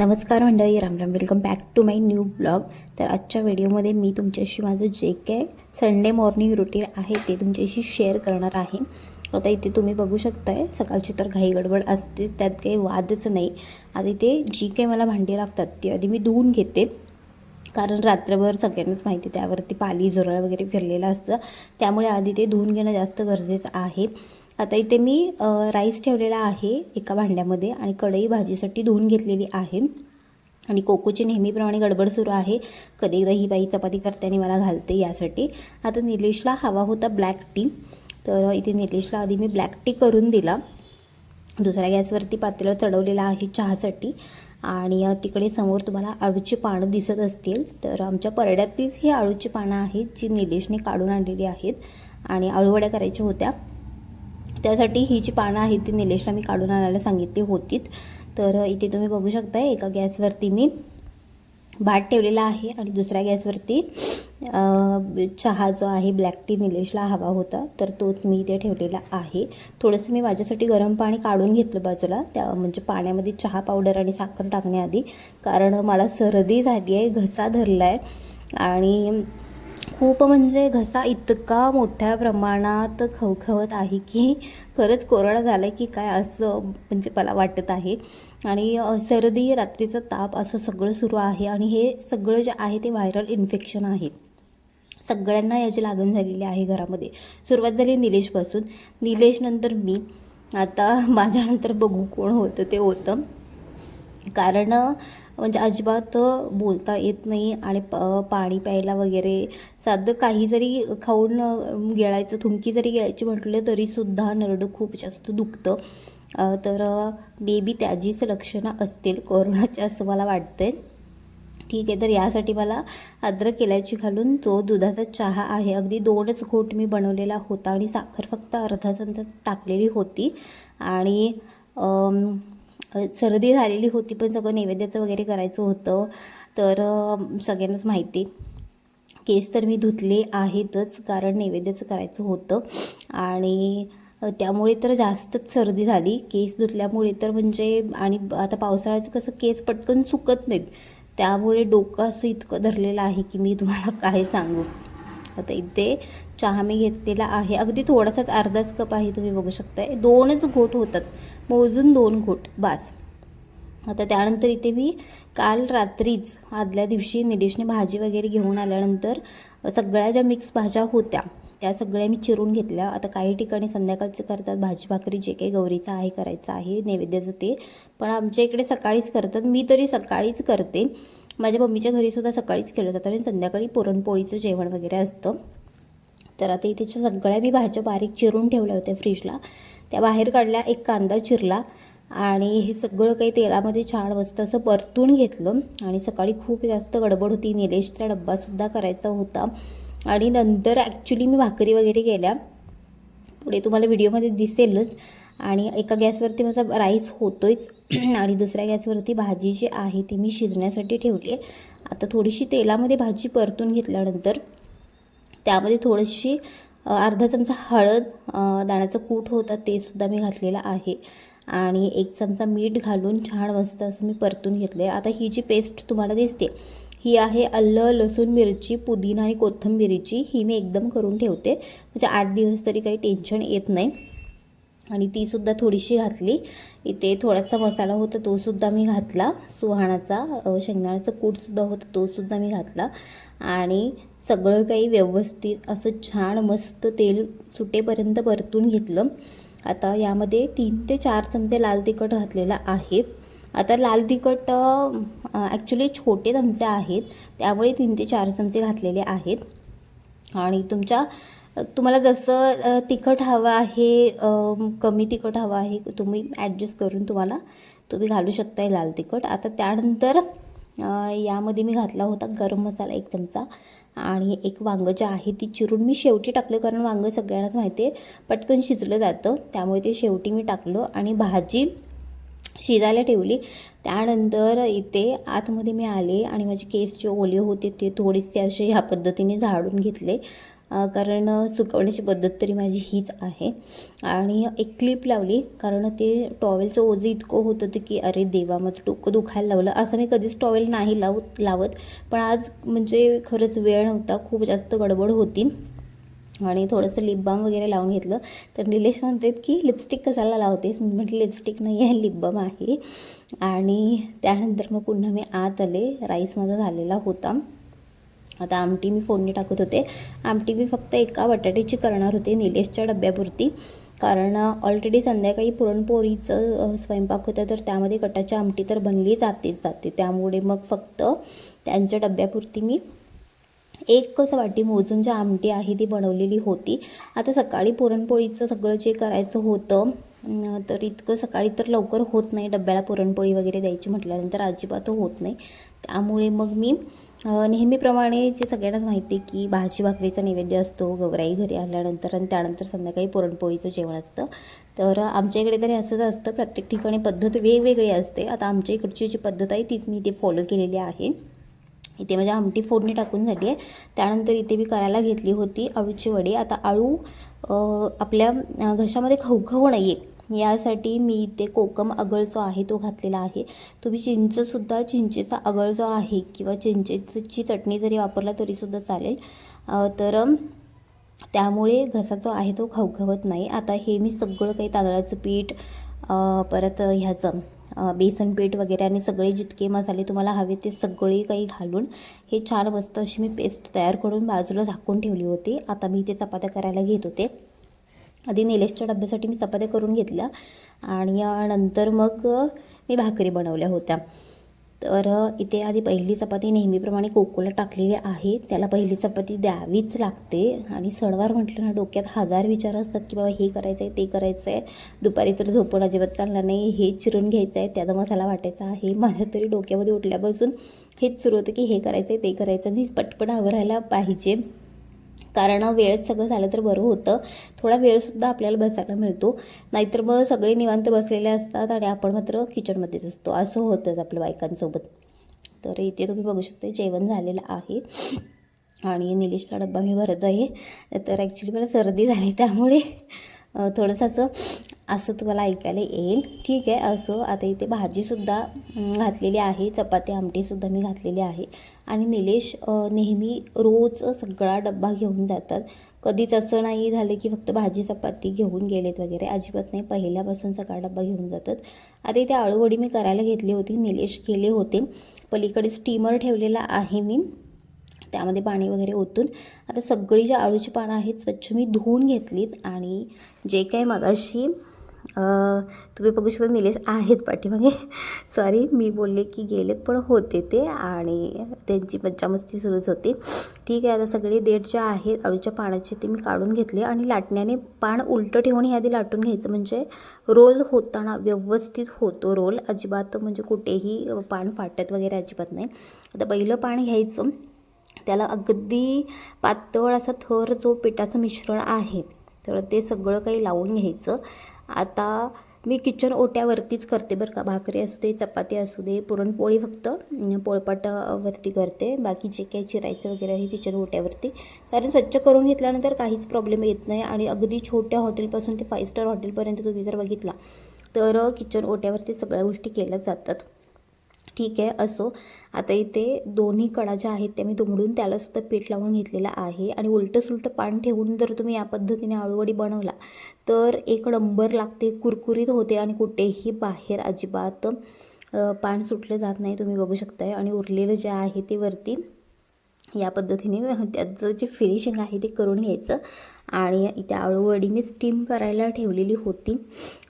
नमस्कार मंडळी रामराम welcome back to my new blog तर आजच्या व्हिडिओमध्ये मी तुमच्याशी माझं जे काय संडे मॉर्निंग रुटीन आहे ते तुमच्याशी शेअर करणार आहे. आता इथे तुम्ही बघू शकताय सकाळची तर घाई गडबड असतेच त्यात काही वादच नाही. आता इथे जी काही मला भांडी लागतात ती आधी मी धुवून घेते. कारण रात्रभर सगळ्यांनाच माहिती आहे, त्यावरती पाली झुरळ वगैरे फिरलेलं असतं. त्यामुळे आधी ते धुवून घेणं जास्त गरजेचं आहे. आता इथे मी राईस ठेवलेला आहे एका भांड्यामध्ये आणि कढई भाजीसाठी धुवून घेतलेली आहे. आणि कोकोची नेहमीप्रमाणे गडबड सुरू आहे. कधी एकदा ही बाई चपाती करताना मला घालते यासाठी. आता निलेशला हवा होता ब्लॅक टी. तर इथे निलेशला आधी मी ब्लॅक टी करून दिला. दुसऱ्या गॅसवरती पातेलं चढवलेलं आहे चहासाठी. आणि तिकडे समोर तुम्हाला आळूची पानं दिसत असतील. तर आमच्या परड्यातलीच ही आळूची पानं आहेत जी निलेशने काढून आणलेली आहेत. आणि आळूवड्या करायच्या होत्या. त्यासाठी ही जी पानं आहेत ती निलेशला मी काढून आणायला सांगितली होतीत. तर इथे तुम्ही बघू शकता एका गॅसवरती मी भात ठेवलेला आहे आणि दुसऱ्या गॅसवरती चहा जो आहे ब्लॅक टी निलेशला हवा होता. तर तोच मी इथे ठेवलेला आहे. थोडंसं मी माझ्यासाठी गरम पाणी काढून घेतलं बाजूला त्या म्हणजे पाण्यामध्ये चहा पावडर आणि साखर टाकण्याआधी. कारण मला सर्दी झाली आहे घसा धरला आहे आणि खूप म्हणजे घसा इतका मोठ्या प्रमाणात खवखवत आहे की खरंच कोरोना झाला की काय असं म्हणजे मला वाटत आहे. आणि सर्दी रात्रीचा ताप असं सगळं सुरू आहे आणि हे सगळं जे आहे ते व्हायरल इन्फेक्शन आहे. सगळ्यांना याची लागण झालेली आहे घरामध्ये. सुरुवात झाली निलेशपासून. निलेशनंतर मी. आता माझ्यानंतर बघू कोण होतं ते होतं. कारण म्हणजे अजिबात बोलता येत नाही आणि प पाणी प्यायला वगैरे साधं काही जरी खाऊन गेळायचं गिळायचं थुंकी जरी गिळायची म्हटलं तरीसुद्धा नरडं खूप जास्त दुखतं. तर बेबी त्याचीच लक्षणं असतील कोरोनाची असं मला वाटतंय. ठीक आहे तर यासाठी मला अद्रक इलायची घालून तो दुधाचा चहा आहे. अगदी दोनच घोट मी बनवलेला होता आणि साखर फक्त अर्धा चमचा टाकलेली होती. आणि सर्दी झालेली होती पण सगळं नैवेद्याचं वगैरे करायचं होतं. तर सगळ्यांनाच माहिती. केस तर मी धुतले आहेतच कारण नैवेद्याचं करायचं होतं. आणि त्यामुळे तर जास्तच सर्दी झाली. केस धुतल्यामुळे तर म्हणजे आणि आता पावसाळ्याचं कसं केस पटकन सुकत नाहीत. त्यामुळे डोकं असं इतकं धरलेलं आहे की मी तुम्हाला काय सांगू? आता इथे चहा मी घेतलेला आहे. अगदी थोडासाच अर्धाच कप आहे तुम्ही बघू शकताय. दोनच घोट होतात. मोजून दोन घोट. बास. आता त्यानंतर इथे मी काल रात्रीच आदल्या दिवशी निलेशने भाजी वगैरे घेऊन आल्यानंतर सगळ्या ज्या मिक्स भाज्या होत्या त्या सगळ्या मी चिरून घेतल्या. आता काही ठिकाणी संध्याकाळचं करतात भाजी भाकरी जे काही गौरीचं आहे करायचं आहे नैवेद्याचं ते. पण आमच्या इकडे सकाळीच करतात. मी तरी सकाळीच करते. माझ्या मम्मीच्या घरीसुद्धा सकाळीच केलं जातं आणि संध्याकाळी पुरणपोळीचं जेवण वगैरे असतं. तर आता इथे सगळ्या मी भाज्या बारीक चिरून ठेवल्या होत्या फ्रीजला. त्या बाहेर काढल्या एक कांदा चिरला आणि हे सगळं काही तेलामध्ये छान मस्त असं परतून घेतलं. आणि सकाळी खूप जास्त गडबड होती. निलेशचा डब्बासुद्धा करायचा होता. आणि नंतर ॲक्च्युली मी भाकरी वगैरे केल्या. पुढे तुम्हाला व्हिडिओमध्ये दिसेलच. आणि एका गॅसवरती माझा राईस होतोच आणि दुसऱ्या गॅसवरती भाजी जी आहे ती मी शिजण्यासाठी ठेवली आहे आता थोडीशी तेलामध्ये भाजी परतून घेतल्यानंतर त्यामध्ये थोडीशी अर्धा चमचा हळद दाण्याचं कूट होता ते सुद्धा मी घातलेलं आहे. आणि एक चमचा मीठ घालून छान मस्त असं मी परतून घेतलं आहे आता ही जी पेस्ट तुम्हाला दिसते ही आहे अल्लं लसूण मिरची पुदिना आणि कोथिंबिरीची. ही मी एकदम करून ठेवते. म्हणजे आठ दिवस तरी काही टेन्शन येत नाही. आणि तीसुद्धा थोडीशी घातली. इथे थोडासा मसाला होता तोसुद्धा मी घातला. सुहाणाचा शेंगदाण्याचा शेंगदाण्याचं कूटसुद्धा होतं तोसुद्धा मी घातला. आणि सगळं काही व्यवस्थित असं छान मस्त तेल सुटेपर्यंत परतून घेतलं. आता यामध्ये तीन ते चार चमचे लाल तिखट घातलेलं आहे. आता लाल तिखट ॲक्च्युली छोटे चमचे आहेत. त्यामुळे तीन ते चार चमचे घातलेले आहेत. आणि तुमच्या तुम्हाला जसं तिखट हवं आहे कमी तिखट हवं आहे तुम्ही ॲडजस्ट करून तुम्हाला तुम्ही घालू शकता लाल तिखट. आता त्यानंतर यामध्ये मी घातला होता गरम मसाला एक चमचा आणि एक वांगं जे आहे ती चिरून मी शेवटी टाकलं कारण वांगं सगळ्यांनाच माहिती आहे. पटकन शिजलं जातं त्यामुळे ते शेवटी मी टाकलं आणि भाजी शिजायला ठेवली. त्यानंतर इथे आतमध्ये मी आले आणि माझे केस जे ओले होते ते थोडेसे असे ह्या पद्धतीने झाडून घेतले. कारण सुकवण्याची पद्धत तरी माझी हीच आहे. आणि एक क्लिप लावली कारण ते टॉवेलचं ओझं इतकं होतं होतं की अरे देवा माझं डोकं दुखायला लावलं. असं मी कधीच टॉवेल नाही लावत लावत. पण आज म्हणजे खरंच वेळ नव्हता खूप जास्त गडबड होती. आणि थोडंसं लिप बाम वगैरे लावून घेतलं. तर निलेश म्हणतात की लिपस्टिक कशाला लावतेस? मी म्हटलं लिपस्टिक नाही आहे लिप बाम आहे. आणि त्यानंतर मग पुन्हा मी आत आले. राईस माझा झालेला होता. आता आमटी मी फोडणी टाकत होते. आमटी मी फक्त एका बटाट्याची करणार होते निलेशच्या डब्यापुरती. कारण ऑलरेडी संध्याकाळी पुरणपोळीचं स्वयंपाक होता तर त्यामध्ये कटाची आमटी तर बनली जातेच जाते. त्यामुळे मग फक्त त्यांच्या डब्यापुरती मी एकच वाटी मोजून जी आमटी आहे ती बनवलेली होती. आता सकाळी पुरणपोळीचं सगळं जे करायचं होतं तर इतकं सकाळी तर लवकर होत नाही डब्याला पुरणपोळी वगैरे द्यायची म्हटल्यानंतर अजिबात होत नाही. त्यामुळे मग मी नेहमीप्रमाणे जे सगळ्यांनाच माहिती आहे की भाजी भाकरीचा नैवेद्य असतो गौराई घरी आल्यानंतर आणि त्यानंतर संध्याकाळी पुरणपोळीचं जेवण असतं. तर आमच्या इकडे तरी असंच असतं प्रत्येक ठिकाणी पद्धत वेगवेगळी असते. आता आमच्या इकडची जी पद्धत आहे तीच मी इथे फॉलो केलेली आहे. इथे माझ्या आमटी फोडणी टाकून झाली आहे. त्यानंतर इथे मी करायला घेतली होती अळूची वडी. आता अळू आपल्या घशामध्ये घशामध्ये खवखवू नये यासाठी मी इथे कोकम अगळ जो आहे तो घातलेला आहे. तुम्ही चिंचसुद्धा चिंचेचा अगळ जो आहे किंवा चिंचेची चटणी जरी वापरला तरीसुद्धा चालेल. तर त्यामुळे घसा जो आहे तो खवखवत नाही. आता हे मी सगळं काही तांदळाचं पीठ परत ह्याचं बेसन पीठ वगैरे आणि सगळे जितके मसाले तुम्हाला हवे ते सगळे काही घालून हे छान मस्त अशी मी पेस्ट तयार करून बाजूला झाकून ठेवली होती. आता मी इथे चपात्या करायला घेत होते. आधी निलेशच्या डब्यासाठी मी चपात्या करून घेतल्या आणि नंतर मग मी भाकरी बनवल्या होत्या. तर इथे आधी पहिली चपाती नेहमीप्रमाणे कोकोला टाकलेली आहे. त्याला पहिली चपाती द्यावीच लागते. आणि सणवार म्हटलं ना डोक्यात हजार विचार असतात की बाबा हे करायचं आहे ते करायचं आहे दुपारी तर झोपून अजिबात चालणार नाही. हे चिरून घ्यायचं आहे त्याचा मसाला वाटायचा आहे. माझ्या तरी डोक्यामध्ये उठल्यापासून हेच सुरू होतं की हे करायचं आहे ते करायचं आणि पटपट आवरायला पाहिजे. कारण वेळेत सगळं झालं तर बरं होतं. थोडा वेळसुद्धा आपल्याला बसायला मिळतो. नाहीतर मग सगळे निवांत बसलेले असतात आणि आपण मात्र किचनमध्येच असतो. असं होतंच आपल्या बायकांसोबत. तर इथे तुम्ही बघू शकता जेवण झालेलं आहे. आणि निलेशचा डब्बा मी भरत आहे. तर ॲक्च्युली मला सर्दी झाली त्यामुळे थोडंसं असं असं तुम्हाला ऐकायला येईल. ठीक आहे असं. आता इथे भाजीसुद्धा घातलेली आहे. चपाती आमटीसुद्धा मी घातलेली आहे. आणि निलेश नेहमी रोज सगळा डब्बा घेऊन जातात. कधीच असं नाही झालं की फक्त भाजी चपाती घेऊन गेलेत वगैरे. अजिबात नाही. पहिल्यापासून सगळा डब्बा घेऊन जातात. आता इथे आळूवडी मी करायला घेतली होती. निलेश केले होते. पलीकडे स्टीमर ठेवलेला आहे मी. त्यामध्ये पाणी वगैरे ओतून. आता सगळी जी आळूची पानं आहेत स्वच्छ मी धुवून घेतलीत. आणि जे काही मगाशी तुम्ही बघू शकता निलेश आहेत पाठीमागे. सॉरी मी बोलले की गेलेत पण होते ते आणि त्यांची मज्जामस्ती सुरूच होती. ठीक आहे आता सगळे देठ जे आहेत अळूच्या पानाचे ते मी काढून घेतले आणि लाटण्याने पान उलटं ठेवून हे आधी लाटून घ्यायचं. म्हणजे रोल होताना व्यवस्थित होतो रोल. अजिबात म्हणजे कुठेही पान फाटत वगैरे अजिबात नाही. आता पहिलं पान घ्यायचं त्याला अगदी पातळ असा थर जो पिठाचं मिश्रण आहे तर ते सगळं काही लावून घ्यायचं. आता मी किचन ओट्यावरतीच करते बरं का. भाकरी असू दे चपाती असू दे पुरणपोळी फक्त पोळपाटावरती करते. बाकी जे काही चिरायचं वगैरे आहे किचन ओट्यावरती. कारण स्वच्छ करून घेतल्यानंतर काहीच प्रॉब्लेम येत नाही आणि अगदी छोट्या हॉटेलपासून ते फाईव्ह स्टार हॉटेलपर्यंत तुम्ही जर बघितला तर किचन ओट्यावरती सगळ्या गोष्टी केल्या जातात. ठीक आहे असो. आता इथे दोन्ही कडा ज्या आहेत त्या मी दुमडून त्यालासुद्धा पीठ लावून घेतलेलं आहे. आणि उलटं सुलटं पान ठेवून जर तुम्ही या पद्धतीने आळूवडी बनवला तर एक डंबर लागते कुरकुरीत होते आणि कुठेही बाहेर अजिबात पान सुटलं जात नाही. तुम्ही बघू शकताय. आणि उरलेलं जे आहे ते वरती या पद्धतीने त्याचं जे फिनिशिंग आहे ते करून घ्यायचं. आणि इथे आळूवडी मी स्टीम करायला ठेवलेली होती.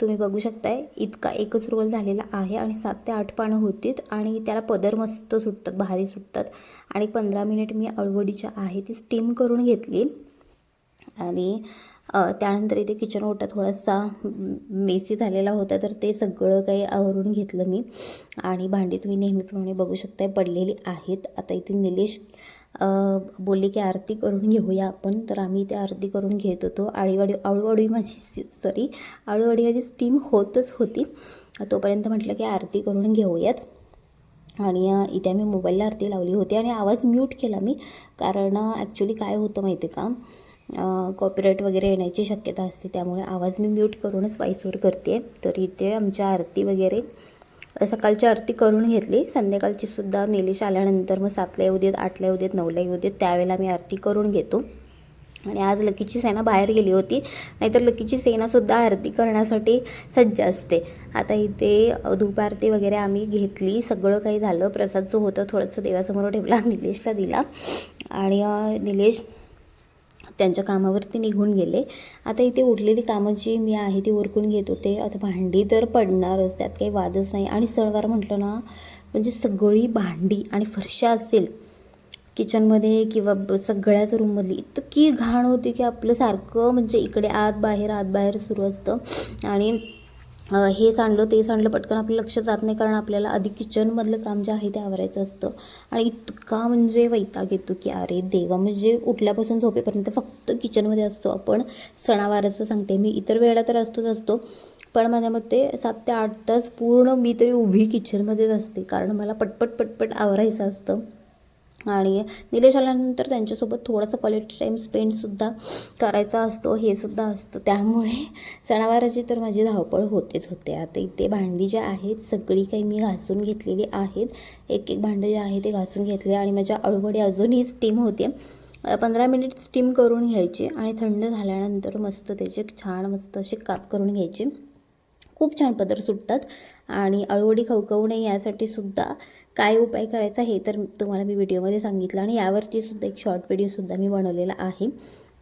तुम्ही बघू शकताय इतका एकच रोल झालेला आहे आणि सात ते आठ पानं होतीत आणि त्याला पदर मस्त सुटतात भारी सुटतात. आणि पंधरा मिनिट मी आळूवडीच्या आहे ती स्टीम करून घेतली. आणि त्यानंतर इथे किचन ओटा थोडासा मेसी झालेला होता तर ते सगळं काही आवरून घेतलं मी. आणि भांडी तुम्ही नेहमीप्रमाणे बघू शकताय पडलेली आहेत. आता इथे निलेश बोलले की आरती करून घेऊया आपण. तर आम्ही ते आरती करून घेत होतो. आळीवाडी आळूवाडी माझी सॉरी आळूवाडी माझी स्टीम होतच होती. तोपर्यंत म्हटलं की आरती करून घेऊयात. आणि इथे मी मोबाईलला आरती लावली होती आणि आवाज म्यूट केला मी. कारण ॲक्च्युली काय होतं माहिती आहे का कॉपीराईट वगैरे येण्याची शक्यता असते. त्यामुळे आवाज मी म्यूट करूनच वाईसवर करते तर इथे आमच्या आरती वगैरे सकाळची आरती करून घेतली. संध्याकाळची सुद्धा निलेश आल्यानंतर मग सातला येऊ देत आठला येऊ देत नऊला येऊ देत त्यावेळेला मी आरती करून घेतो. आणि आज लकीची सेना बाहेर गेली होती. नाहीतर लकीची सेनासुद्धा आरती करण्यासाठी सज्ज असते. आता इथे धूप आरती वगैरे आम्ही घेतली. सगळं काही झालं. प्रसाद जो होता. थोडंसं देवासमोर ठेवला. निलेशला दिला. आणि निलेश त्यांच्या कामावरती निघून गेले. आता इथे उरलेली कामं जी मी आहे ती उरकून घेत होते. आता भांडी तर पडणारच त्यात काही वादच नाही. आणि सणवार म्हटलं ना म्हणजे सगळी भांडी आणि फरशा असेल किचनमध्ये किंवा सगळ्याच रूममधली इतकी घाण होती की आपलं सारखं म्हणजे इकडे आत बाहेर आत बाहेर सुरू असतं. आणि हे सांडलं ते सांडलं पटकन आपलं लक्ष जात नाही कारण आपल्याला आधी किचनमधलं काम जे आहे ते आवरायचं असतं. आणि इतका म्हणजे वैताग येतो की अरे देवा म्हणजे उठल्यापासून झोपेपर्यंत फक्त किचनमध्ये असतो आपण. सणावाराचं सांगते मी. इतर वेळेला तर असतोच असतो. पण माझ्या मते सात ते आठ तास पूर्ण मी तरी उभी किचनमध्येच असते. कारण मला पटपट पटपट आवरायचं असतं. आणि निलेश आल्यानंतर त्यांच्यासोबत थोडासा क्वालिटी टाईम स्पेंडसुद्धा करायचा असतो हे सुद्धा असतं. त्यामुळे सणावाराची तर माझी धावपळ होतेच होते. आता इथे भांडी जे आहेत सगळी काही मी घासून घेतलेली आहेत. एक एक भांडं जे आहे ते घासून घेतले आणि माझ्या अळूवडी अजूनही स्टीम होते. पंधरा मिनिट स्टीम करून घ्यायची आणि थंड झाल्यानंतर मस्त त्याचे छान मस्त असे काप करून घ्यायचे. खूप छान पदर सुटतात आणि अळूवडी खवखवू नये यासाठी सुद्धा काय उपाय करायचा हे तर तुम्हाला मी व्हिडिओमध्ये सांगितलं आणि यावरती सुद्धा एक शॉर्ट व्हिडिओसुद्धा मी बनवलेला आहे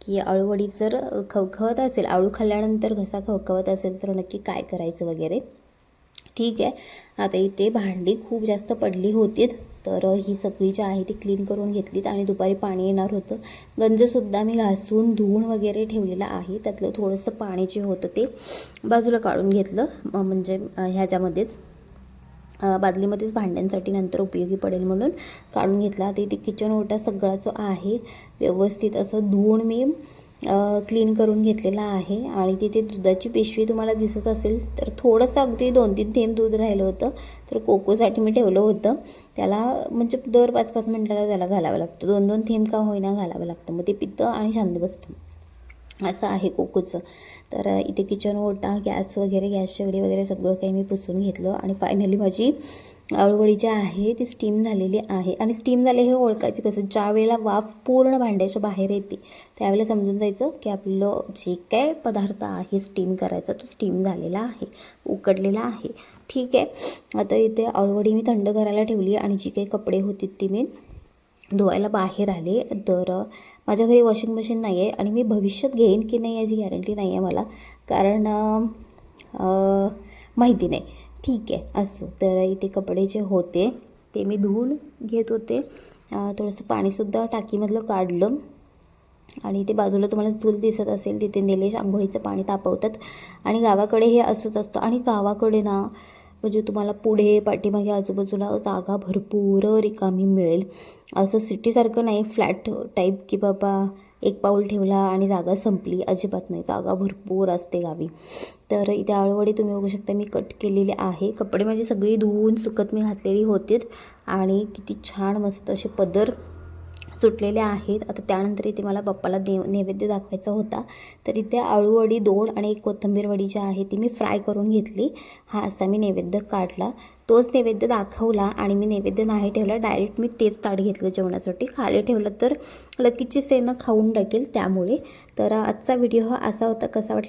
की अळूवडी जर खवखवत असेल आळू खाल्ल्यानंतर घसा खवखवत असेल तर नक्की काय करायचं वगैरे? ठीक आहे. आता इथे भांडी खूप जास्त पडली होतीत तर ही सगळी जी आहे ती क्लीन करून घेतलीत आणि दुपारी पाणी येणार होतं. गंजसुद्धा मी घासून धुवून वगैरे ठेवलेलं आहे. त्यातलं थोडंसं पाणी जे होतं ते बाजूला काढून घेतलं म्हणजे ह्याच्यामध्येच. बादलीमध्येच भांड्यांसाठी नंतर उपयोगी पडेल म्हणून काढून घेतला. ते ते किचन ओटा सगळा जो आहे व्यवस्थित असं धुवून मी क्लीन करून घेतलेला आहे. आणि तिथे दुधाची पिशवी तुम्हाला दिसत असेल तर थोडंसं अगदी दोन तीन थेंब दूध राहिलं होतं तर कोकोसाठी मी ठेवलं होतं. त्याला म्हणजे दर पाच पाच मिनटाला त्याला घालावं लागतं. दोन दोन थेंब का होईना घालावं लागतं. मग ते पितं आणि शांत बसतं. असं आहे कोकोचं. तर इथे किचन ओटा गॅस वगैरे गॅस शेगडी वगैरे सगळं काही मी पुसून घेतलं आणि फायनली माझी अळूवडी जी आहे ती स्टीम झालेली आहे. आणि स्टीम झाले हे ओळखायचं कसं? ज्या वेळेला वाफ पूर्ण भांड्याच्या बाहेर येते त्यावेळेला समजून जायचं की आपलं जे काय पदार्थ आहे स्टीम करायचा तो स्टीम झालेला आहे उकडलेला आहे. ठीक आहे? आता इथे अळूवडी मी थंड करायला ठेवली आणि जी काही कपडे होती ती मी धुवायला बाहेर आले. तर माझ्या घरी वॉशिंग मशीन नाही आहे आणि मी भविष्यात घेईन की नाही याची गॅरंटी नाही आहे मला. कारण माहिती नाही. ठीक आहे असं. तर इथे कपडे जे होते ते मी धुवून घेत होते. थोडंसं पाणीसुद्धा टाकीमधलं काढलं. आणि ते बाजूला तुम्हाला चूल दिसत असेल तिथे निलेश आंघोळीचं पाणी तापवतात. आणि गावाकडे हे असंच असतं. आणि गावाकडे ना म्हणजे तुम्हाला पुढे पाठीमागे आजूबाजूला जागा भरपूर रिकामी मिळेल. असं सिटीसारखं नाही फ्लॅट टाईप की बाबा एक पाऊल ठेवला आणि जागा संपली. अजिबात नाही जागा भरपूर असते गावी. तर इथे आळूवडी तुम्ही बघू शकता मी कट केलेले आहे. कपडे माझी सगळी धुवून सुकत मी घातलेली होतीत. आणि किती छान मस्त असे पदर सुटलेले आहेत. आता त्यानंतर इथे मला पप्पाला देव नैवेद्य दाखवायचा होता. तर इथे आळूवडी दोन आणि एक कोथिंबीर वडी जी आहे ती मी फ्राय करून घेतली. हा असा मी नैवेद्य काढला. तोच नैवेद्य दाखवला आणि मी नैवेद्य नाही ठेवला डायरेक्ट मी तेच ताट घेतलं जेवणासाठी. खाली ठेवलं तर लकीची सेनं खाऊन टाकेल त्यामुळे. तर आजचा व्हिडिओ हा असा होता. कसा वाटला?